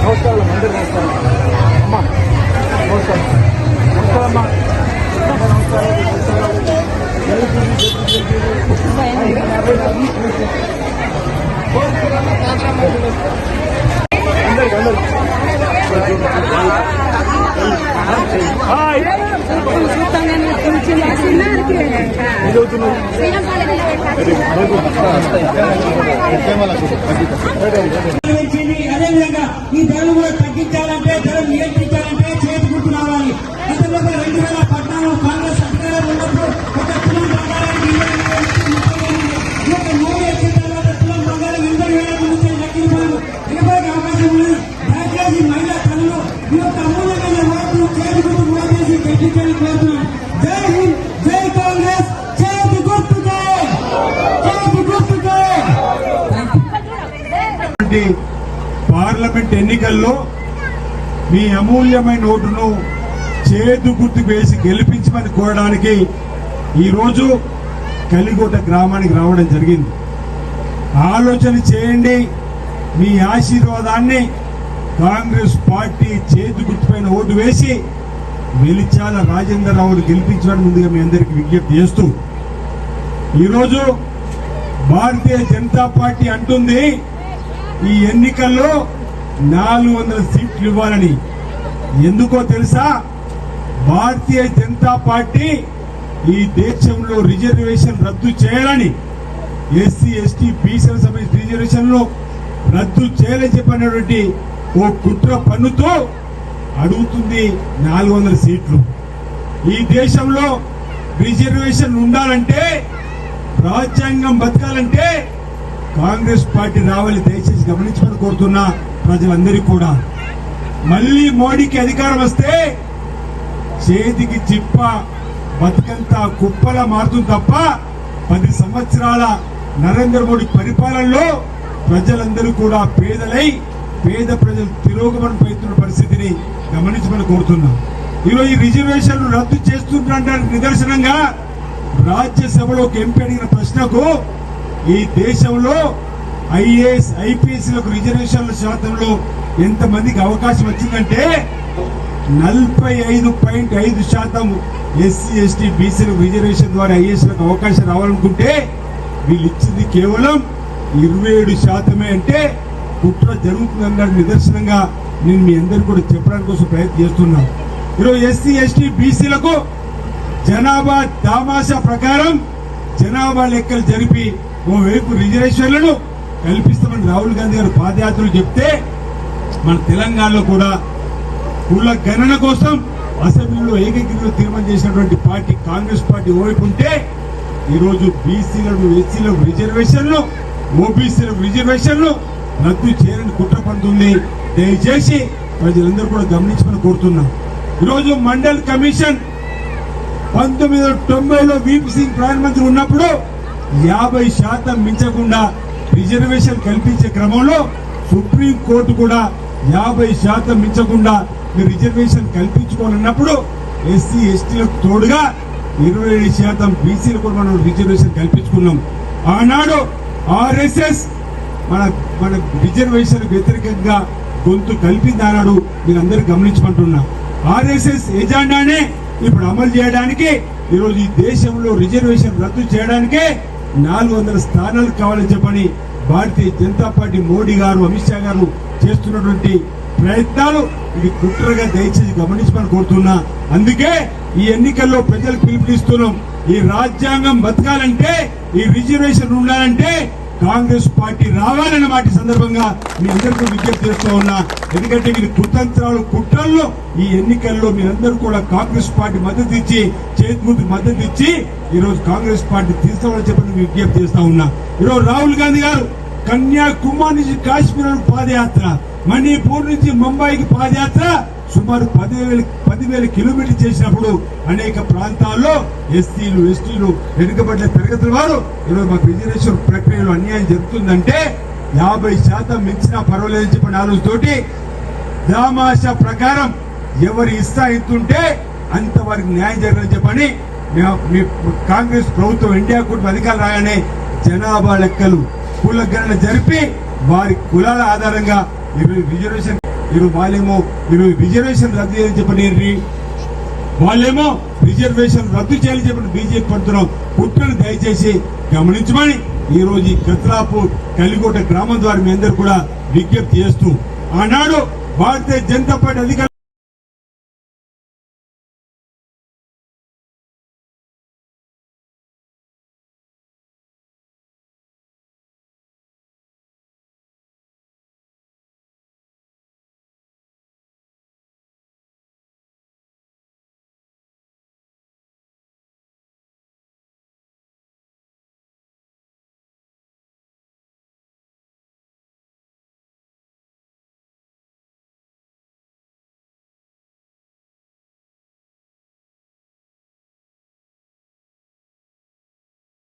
నమస్కారం అందరూ నమస్కారం అమ్మ నమస్కారం నమస్కారం అమ్మ నమస్కారం అదేవిధంగా ఈ ధరలు కూడా తగ్గించాలంటే ధరలు నియంత్రించాలంటే చేతి గుర్తు రావాలి. పార్లమెంట్ ఎన్నికల్లో మీ అమూల్యమైన ఓటును చేదు గుర్తు వేసి గెలిపించమని కోరడానికి ఈరోజు కలిగోట గ్రామానికి రావడం జరిగింది. ఆలోచన చేయండి. మీ ఆశీర్వాదాన్ని కాంగ్రెస్ పార్టీ చేతి గుర్తుపైన ఓటు వేసి వెలిచాల రాజేంద్రరావును గెలిపించడానికి ముందుగా మీ అందరికీ విజ్ఞప్తి చేస్తూ ఈరోజు భారతీయ జనతా పార్టీ అంటుంది ఈ ఎన్నికల్లో నాలుగు వందల సీట్లు ఇవ్వాలని. ఎందుకో తెలుసా? భారతీయ జనతా పార్టీ ఈ దేశంలో రిజర్వేషన్ రద్దు చేయాలని. ఎస్సీ ఎస్టీ బీసీల సంబంధించిన రిజర్వేషన్లు రద్దు చేయాలని చెప్పినటువంటి ఓ కుట్ర పన్నుతో అడుగుతుంది నాలుగు వందల సీట్లు. ఈ దేశంలో రిజర్వేషన్ ఉండాలంటే రాజ్యాంగం బతకాలంటే కాంగ్రెస్ పార్టీ రావాలి దయచేసి గమనించమని కోరుతున్నా ప్రజలందరికీ కూడా. మళ్ళీ మోడీకి అధికారం వస్తే చేతికి చిప్ప బతుకంతా కుప్పలా మారుతుంది తప్ప పది సంవత్సరాల నరేంద్ర మోడీ పరిపాలనలో ప్రజలందరూ కూడా పేదలై పేద ప్రజలు తిరోగమనం పోతున్న పరిస్థితిని గమనించమని కోరుతున్నాం. ఈరోజు ఈ రిజర్వేషన్లు రద్దు చేస్తుంటానికి నిదర్శనంగా రాజ్యసభలో ఒక ఎంపీ అడిగిన ప్రశ్నకు ఈ దేశంలో ఐఏఎస్ ఐపీఎస్లకు రిజర్వేషన్ల శాతంలో ఎంతమందికి అవకాశం వచ్చిందంటే నలభై ఐదు పాయింట్ ఐదు శాతం ఎస్సీ ఎస్టీ బీసీలకు రిజర్వేషన్ ద్వారా ఐఏఎస్లకు అవకాశం రావాలనుకుంటే వీళ్ళు ఇచ్చింది కేవలం ఇరవై ఏడు శాతమే అంటే కుట్ర జరుగుతుందన్న నిదర్శనంగా నేను మీ అందరికీ కూడా చెప్పడానికి కోసం ప్రయత్నం చేస్తున్నాను. ఈరోజు ఎస్సీ ఎస్టీ బీసీలకు జనాభా దామాషా ప్రకారం జనాభా లెక్కలు జరిపి ఓవైపు రిజర్వేషన్లను కల్పిస్తామని రాహుల్ గాంధీ గారు పాదయాత్రలు చెప్తే మన తెలంగాణలో కూడా కుల గణన కోసం అసెంబ్లీలో ఏకగ్రీవ తీర్మానం చేసినటువంటి పార్టీ కాంగ్రెస్ పార్టీ ఓవైపు ఉంటే ఈరోజు బీసీలకు ఎస్సీలకు రిజర్వేషన్లు ఓబీసీలకు రిజర్వేషన్లు రద్దు చేయాలని కుట్ర పడుతుంది దయచేసి ప్రజలందరూ కూడా గమనించమని కోరుతున్నాం. ఈరోజు మండల్ కమిషన్ పంతొమ్మిది వందల తొంభైలో వీపీ సింగ్ ప్రధానమంత్రి ఉన్నప్పుడు యాభై శాతం మించకుండా రిజర్వేషన్ కల్పించే క్రమంలో సుప్రీం కోర్టు కూడా యాభై శాతం మించకుండా మీరు రిజర్వేషన్ కల్పించుకోవాలన్నప్పుడు ఎస్సీ ఎస్టీలకు తోడుగా ఇరవై ఏడు శాతం బీసీలకు కూడా మనం రిజర్వేషన్ కల్పించుకున్నాం. ఆనాడు ఆర్ఎస్ఎస్ మన మన రిజర్వేషన్ వ్యతిరేకంగా గొంతు కలిపింది అన్నాడు మీరు అందరు గమనించమంటున్నా. ఆర్ఎస్ఎస్ ఏజెండానే ఇప్పుడు అమలు చేయడానికి ఈరోజు ఈ దేశంలో రిజర్వేషన్ రద్దు చేయడానికే నాలుగు వందల స్థానాలు కావాలని చెప్పని భారతీయ జనతా పార్టీ మోడీ గారు అమిత్ షా గారు చేస్తున్నటువంటి ప్రయత్నాలు ఇది కుట్రగా దయచేసి గమనించమని కోరుతున్నా. అందుకే ఈ ఎన్నికల్లో ప్రజలకు పిలుపునిస్తున్నాం. ఈ రాజ్యాంగం బతకాలంటే ఈ రిజర్వేషన్ ఉండాలంటే కాంగ్రెస్ పార్టీ రావాలన్న మాట సందర్భంగా మీ అందరికీ విజ్ఞప్తి చేస్తూ ఉన్నా. ఎందుకంటే మీరు కుతంత్రాలు కుట్రల్లో ఈ ఎన్నికల్లో మీరందరూ కూడా కాంగ్రెస్ పార్టీ మద్దతు ఇచ్చి చేతి మద్దతు ఇచ్చి ఈరోజు కాంగ్రెస్ పార్టీ తీసుకోవాలని చెప్పి విజ్ఞప్తి చేస్తా ఉన్నా. ఈరోజు రాహుల్ గాంధీ గారు కన్యాకుమారి నుంచి కాశ్మీర్ పాదయాత్ర మణిపూర్ నుంచి ముంబైకి పాదయాత్ర సుమారు పదివేల పదివేల కిలోమీటర్లు చేసినప్పుడు అనేక ప్రాంతాల్లో ఎస్సీలు ఎస్టీలు వెనుకబడిన తరగతుల వారు ఈరోజు మాకు రిజర్వేషన్ ప్రక్రియలో అన్యాయం జరుగుతుందంటే యాభై శాతం మించినా పర్వాలేదని చెప్పిన ఆలోచనతోటి దామాషా ప్రకారం ఎవరు ఇస్తా ఎత్తుంటే అంతవరకు న్యాయం జరగని చెప్పని మీ కాంగ్రెస్ ప్రభుత్వం ఇండియా కూటమి అధికారులు రాగానే జనాభా లెక్కలు కుల గణన జరిపి వారి కులాల ఆధారంగా ఇరవై రిజర్వేషన్ ఇరవై వాళ్ళేమో ఇరవై రిజర్వేషన్ రద్దు చేయాలని చెప్పండి. రి- వాళ్ళేమో రిజర్వేషన్ రద్దు చేయాలని చెప్పిన బీజేపీ పడుతున్నాం కుట్రను దయచేసి గమనించమని ఈ రోజు ఈ కత్లాపూర్ కలికోట గ్రామం ద్వారా మీ అందరు కూడా విజ్ఞప్తి చేస్తూ ఆనాడు భారతీయ జనతా పార్టీ అధికారులు